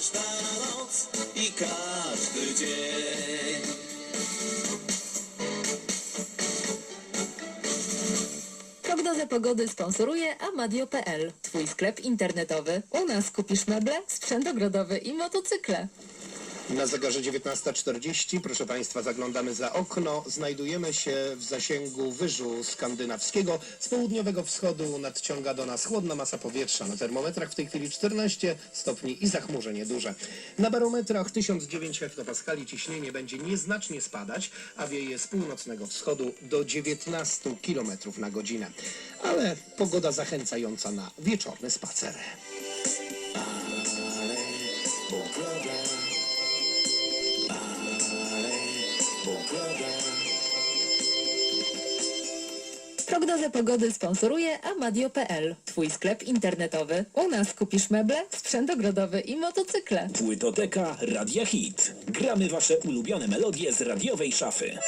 każda noc i każdy dzień. Prognozę pogody sponsoruje Amadio.pl, twój sklep internetowy. U nas kupisz meble, sprzęt ogrodowy i motocykle. Na zegarze 19.40, proszę Państwa, zaglądamy za okno. Znajdujemy się w zasięgu wyżu skandynawskiego. Z południowego wschodu nadciąga do nas chłodna masa powietrza. Na termometrach w tej chwili 14 stopni i zachmurzenie duże. Na barometrach 1009 hektopaskali ciśnienie będzie nieznacznie spadać, a wieje z północnego wschodu do 19 km na godzinę. Ale pogoda zachęcająca na wieczorny spacer. Ale Prognozę pogody sponsoruje Amadio.pl, twój sklep internetowy. U nas kupisz meble, sprzęt ogrodowy i motocykle. Płytoteka Radia Hit. Gramy wasze ulubione melodie z radiowej szafy.